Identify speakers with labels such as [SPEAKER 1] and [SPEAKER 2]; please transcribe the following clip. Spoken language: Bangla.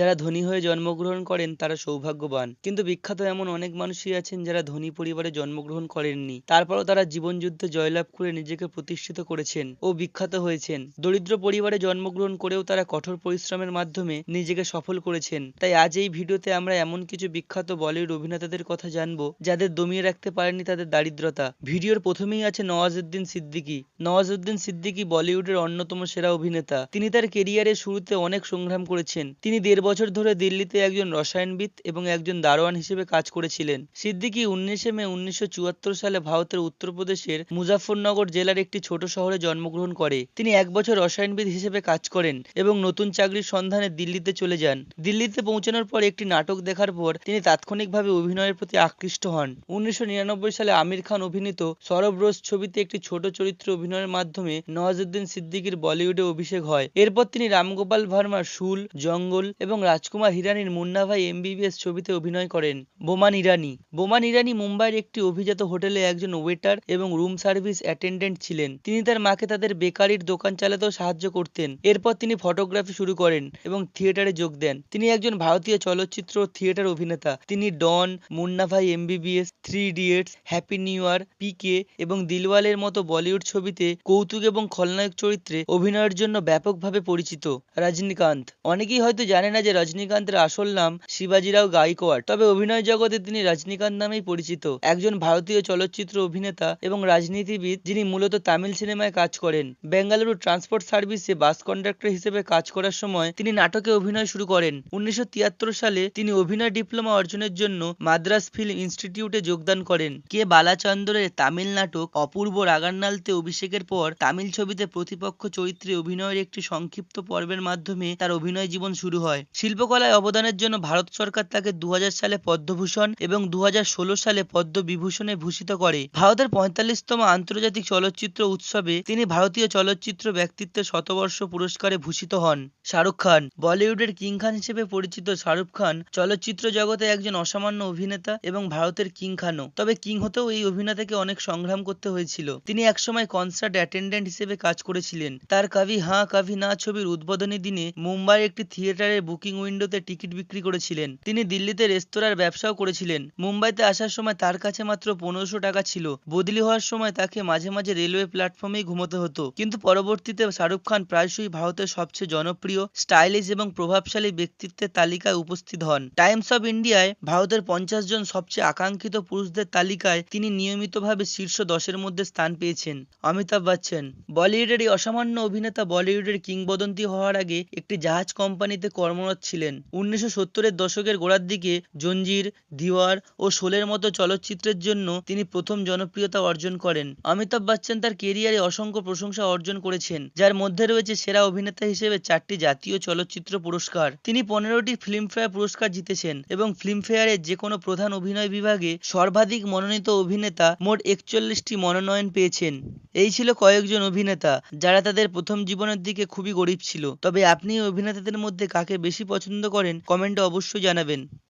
[SPEAKER 1] যারা ধনী হয়ে জন্মগ্রহণ করেন, তারা সৌভাগ্যবান। কিন্তু বিখ্যাত এমন অনেক মানুষই আছেন যারা ধনী পরিবারে জন্মগ্রহণ করেননি। তারপরও তারা জীবনযুদ্ধে জয়লাভ করে নিজেকে প্রতিষ্ঠিত করেছেন ও বিখ্যাত হয়েছেন। দরিদ্র পরিবারে জন্মগ্রহণ করেও তারা কঠোর পরিশ্রমের মাধ্যমে নিজেকে সফল করেছেন। তাই আজ এই ভিডিওতে আমরা এমন কিছু বিখ্যাত বলিউড অভিনেতাদের কথা জানব, যাদের দমিয়ে রাখতে পারেনি তাদের দারিদ্রতা। ভিডিওর প্রথমেই আছে নওয়াজউদ্দিন সিদ্দিকী। নওয়াজউদ্দিন সিদ্দিকী বলিউডের অন্যতম সেরা অভিনেতা। তিনি তার কেরিয়ারের শুরুতে অনেক সংগ্রাম করেছেন। তিনি দেড় বছর ধরে দিল্লিতে একজন রসায়নবিদ এবং একজন দারোয়ান হিসেবে কাজ করেছিলেন। সিদ্দিকী উনিশে মে উনিশশো চুয়াত্তর সালে ভারতের উত্তরপ্রদেশের মুজাফরনগর জেলার একটি ছোট শহরে জন্মগ্রহণ করে। তিনি এক বছর রসায়নবিদ হিসেবে কাজ করেন এবং নতুন চাকরির সন্ধানে দিল্লিতে চলে যান। দিল্লিতে পৌঁছানোর পর একটি নাটক দেখার পর তিনি তাৎক্ষণিকভাবে অভিনয়ের প্রতি আকৃষ্ট হন। উনিশশো নিরানব্বই সালে আমির খান অভিনীত সরব রোজ ছবিতে একটি ছোট চরিত্রে অভিনয়ের মাধ্যমে নওয়াজউদ্দিন সিদ্দিকীর বলিউডে অভিষেক হয়। এরপর তিনি রামগোপাল ভার্মার শুল জঙ্গল এবং রাজকুমার হিরানির মুন্না ভাই এমবিবিএস ছবিতে অভিনয় করেন। বোমান ইরানি বোমান ইরানি মুম্বাইয়ের একটি অভিজাত হোটেলে একজন ওয়েটার এবং রুম সার্ভিস অ্যাটেন্ডেন্ট ছিলেন। তিনি তার মাকে তাদের বেকারির দোকান চালাতেও সাহায্য করতেন। এরপর তিনি ফটোগ্রাফি শুরু করেন এবং থিয়েটারে যোগ দেন। তিনি একজন ভারতীয় চলচ্চিত্র থিয়েটার অভিনেতা। তিনি Don, Munna Bhai MBBS Three Idiots, Happy New Year PK এবং দিলওয়ালের মতো বলিউড ছবিতে কৌতুক এবং খলনায়ক চরিত্রে অভিনয়ের জন্য ব্যাপকভাবে পরিচিত। রজনীকান্ত। অনেকেই হয়তো জানে না যে রজনীকান্তের আসল নাম শিবাজিরাও গাইকোয়াড়। তবে অভিনয় জগতে তিনি রজনীকান্ত নামেই পরিচিত। একজন ভারতীয় চলচ্চিত্র অভিনেতা এবং রাজনীতিবিদ যিনি মূলত তামিল সিনেমায় কাজ করেন। বেঙ্গালুরু ট্রান্সপোর্ট সার্ভিসে বাস কন্ডাক্টর হিসেবে কাজ করার সময় তিনি নাটকে অভিনয় শুরু করেন। উনিশশো তিয়াত্তর সালে তিনি অভিনয় ডিপ্লোমা অর্জনের জন্য মাদ্রাস ফিল্ম ইনস্টিটিউটে যোগদান করেন। কে বালাচন্দরের তামিল নাটক অপূর্ব রাগান্নালতে অভিষেকের পর তামিল ছবিতে প্রতিপক্ষ চরিত্রে অভিনয়ের একটি সংক্ষিপ্ত পর্বের মাধ্যমে তার অভিনয় জীবন শুরু হয়। শিল্পকলায় অবদানের জন্য ভারত সরকার তাকে দু হাজার সালে পদ্মভূষণ এবং দু হাজার ষোলো সালে পদ্মবিভূষণে ভূষিত করে। ভারতের পঁয়তাল্লিশতম আন্তর্জাতিক চলচ্চিত্র উৎসবে তিনি ভারতীয় চলচ্চিত্র ব্যক্তিত্বের শতবর্ষ পুরস্কারে ভূষিত হন। শাহরুখ খান, বলিউডের কিং খান হিসেবে পরিচিত শাহরুখ খান চলচ্চিত্র জগতে একজন অসামান্য অভিনেতা এবং ভারতের কিং খানও। তবে কিং হতেও এই অভিনেতাকে অনেক সংগ্রাম করতে হয়েছিল। তিনি একসময় কনসার্ট অ্যাটেন্ডেন্ট হিসেবে কাজ করেছিলেন। তার কাভি হাঁ কাভি না ছবির উদ্বোধনী দিনে মুম্বাইয়ের একটি থিয়েটারের বুকিং উইন্ডোতে টিকিট বিক্রি করেছিলেন। তিনি দিল্লিতে রেস্তোরাঁর ব্যবসাও করেছিলেন। মুম্বাইতে আসার সময় তার কাছে মাত্র পনেরোশো টাকা ছিল। বদলি হওয়ার সময় তাকে মাঝে মাঝে রেলওয়ে প্ল্যাটফর্মেই ঘুমোতে হতো। কিন্তু পরবর্তীতে শাহরুখ খান প্রায়শই ভারতের সবচেয়ে জনপ্রিয়, স্টাইলিশ এবং প্রভাবশালী ব্যক্তিত্বের তালিকায় উপস্থিত হন। টাইমস অফ ইন্ডিয়ায় ভারতের পঞ্চাশ জন সবচেয়ে আকাঙ্ক্ষিত পুরুষদের তালিকায় তিনি নিয়মিতভাবে শীর্ষ দশের মধ্যে স্থান পেয়েছেন। অমিতাভ বচ্চন, বলিউডের এই অসামান্য অভিনেতা বলিউডের কিংবদন্তি হওয়ার আগে একটি জাহাজ কোম্পানিতে কর্মরত ছিলেন। উনিশশো দশকের গোড়ার দিকে জঞ্জির, দিওয়ার ও শোলের মতো চলচ্চিত্রের জন্য তিনি প্রথম জনপ্রিয়তা অর্জন করেন। অমিতাভ বচ্চন তার কেরিয়ারে অসংখ্য প্রশংসা অর্জন করেছেন, যার মধ্যে রয়েছে সেরা অভিনেতা হিসেবে চারটি জাতীয় চলচ্চিত্র পুরস্কার। তিনি পনেরোটি ফিল্মফেয়ার পুরস্কার জিতেছেন এবং ফিল্মফেয়ারের যে কোনো প্রধান অভিনয় বিভাগে সর্বাধিক মনোনীত অভিনেতা মোট একচল্লিশটি মনোনয়ন পেয়েছেন। এই ছিল কয়েকজন অভিনেতা, যারা তাদের প্রথম জীবনের দিকে খুবই গরিব ছিল। তবে আপনি অভিনেতাদের মধ্যে কাকে বেশি পছন্দ করেন কমেন্টে অবশ্যই জানাবেন।